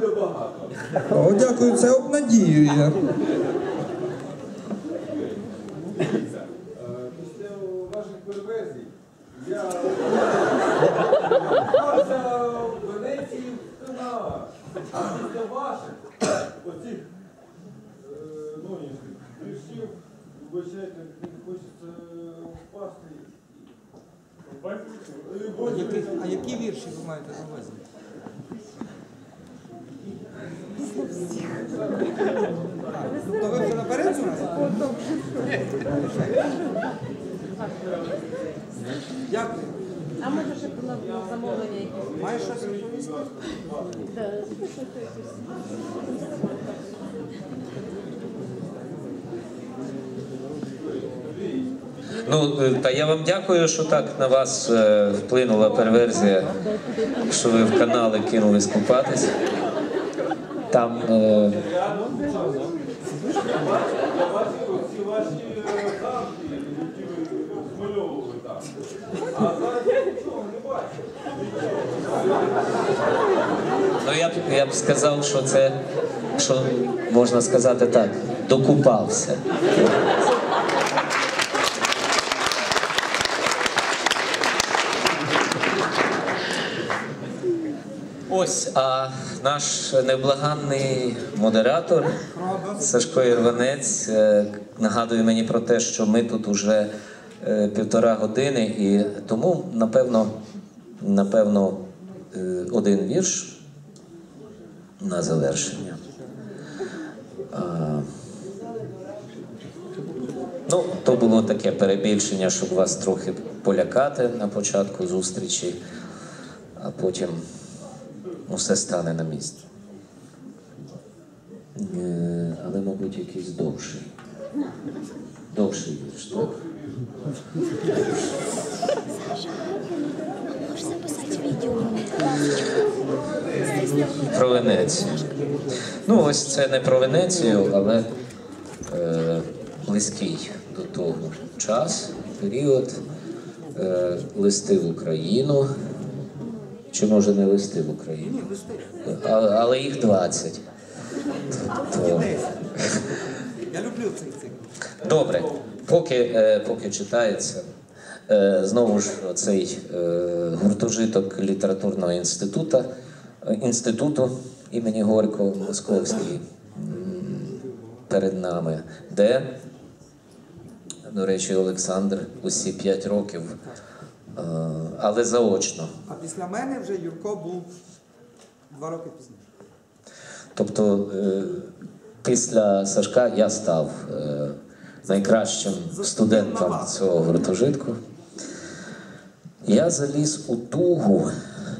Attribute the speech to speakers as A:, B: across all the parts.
A: буде багато.
B: О, дякую, це обнадіює.
A: Е, Після ваших переверзій я впався в Венеції в канал. А після ваших оцих е, нонішніх вибачайте, мені хочеться впасти.
B: А які вірші ви маєте на увазі? Тобто ви вже наперед знаєте? Дякую.
C: А може ще на замовлення якісь?
B: Маєш щось.
D: Ну, е, та я вам дякую, що так на вас е, вплинула перверзія, що ви в канали кинулись купатись. Там е,
A: Я бачив ці ваші е, які ви змальовували там. А зараз я нічого не бачу.
D: ну я б я б сказав, що це, що можна сказати так, докупався. Ось, а наш неблаганний модератор Сашко Ірванець е, нагадує мені про те, що ми тут уже е, півтора години, і тому, напевно, напевно, е, один вірш на завершення. Ну, то було таке перебільшення, щоб вас трохи полякати на початку зустрічі, а потім усе стане на місці. Але, мабуть, якийсь довший. Довший вірш, так?
E: Можешь записать видео.
D: Про Венецію. Ну, ось це не про Венецію, але е, близький до того час, період, е, листи в Україну. Чи може не листи в Україну? А, але їх 20. Тобто,
B: Я люблю цей цикл.
D: Добре, поки, е, поки читається, е, знову ж цей е, гуртожиток літературного інституту, інституту імені Горького Московський перед нами, де, до речі, Олександр усі п'ять років, але заочно.
B: А після мене вже Юрко був два роки пізніше.
D: Тобто після Сашка я став е, найкращим студентом цього гуртожитку. Я заліз у тугу,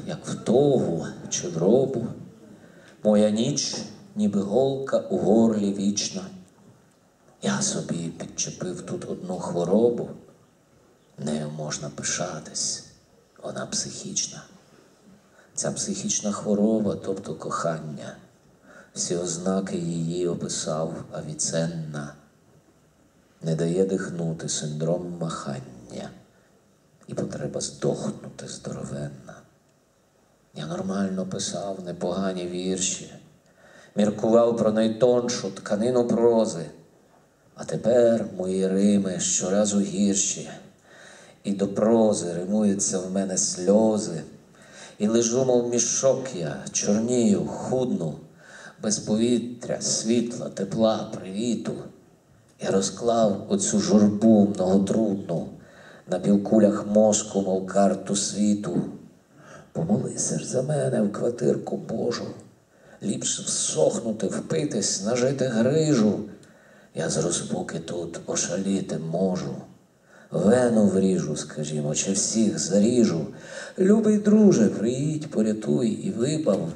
D: як в тогу чи в робу. Моя ніч, ніби голка у горлі вічна. Я собі підчепив тут одну хворобу. Нею можна пишатись, вона психічна. Ця психічна хвороба, тобто кохання, всі ознаки її описав Авіценна, не дає дихнути синдром махання. І потреба здохнути здоровенна. Я нормально писав непогані вірші, міркував про найтоншу тканину прози, а тепер мої рими щоразу гірші, і до прози римуються в мене сльози. І лежу, мов мішок я, чорнію, худну, без повітря, світла, тепла, привіту. Я розклав оцю журбу многотрудну на півкулях мозку, мов карту світу. Помолися ж за мене в квартирку Божу, ліпше всохнути, впитись, нажити грижу. Я з розпуки тут ошаліти можу. Вену вріжу, скажімо, чи всіх заріжу. Любий друже, приїдь, порятуй і випав.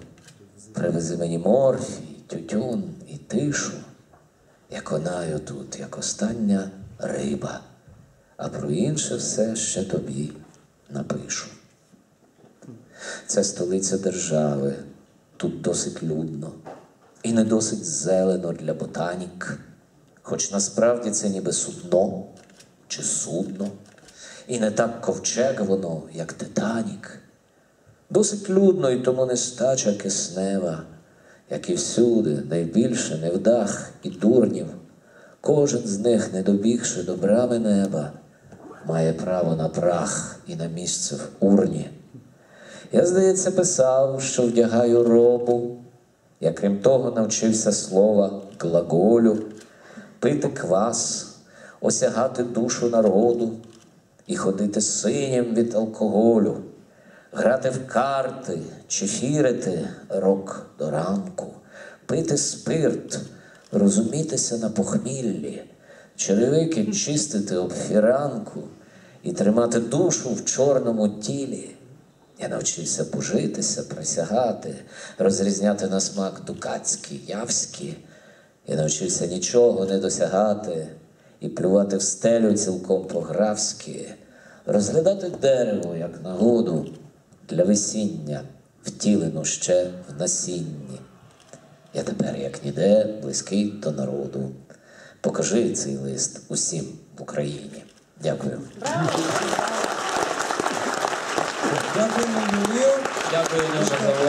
D: Привези мені морфій, тютюн і тишу. Я конаю тут, як остання риба, а про інше все ще тобі напишу. Це столиця держави, тут досить людно і не досить зелено для ботанік, хоч насправді це ніби судно чи судно, і не так ковчег воно, як Титанік. Досить людно і тому нестача киснева, як і всюди, найбільше невдах і дурнів. Кожен з них, не добігши до брами неба, має право на прах і на місце в урні. Я, здається, писав, що вдягаю робу. Я, крім того, навчився слова глаголю, пити квас, осягати душу народу і ходити синім від алкоголю, грати в карти, чефірити рок до ранку, пити спирт, розумітися на похміллі, черевики чистити об фіранку і тримати душу в чорному тілі. Я навчився божитися, присягати, розрізняти на смак дукацькі, явські. Я навчився нічого не досягати і плювати в стелю цілком по-графськи, розглядати дерево як нагоду для весіння, втілену ще в насінні. Я тепер, як ніде, близький до народу. Покажи цей лист усім в Україні. Дякую.
B: Дякую, Юрію.
D: Дякую наша.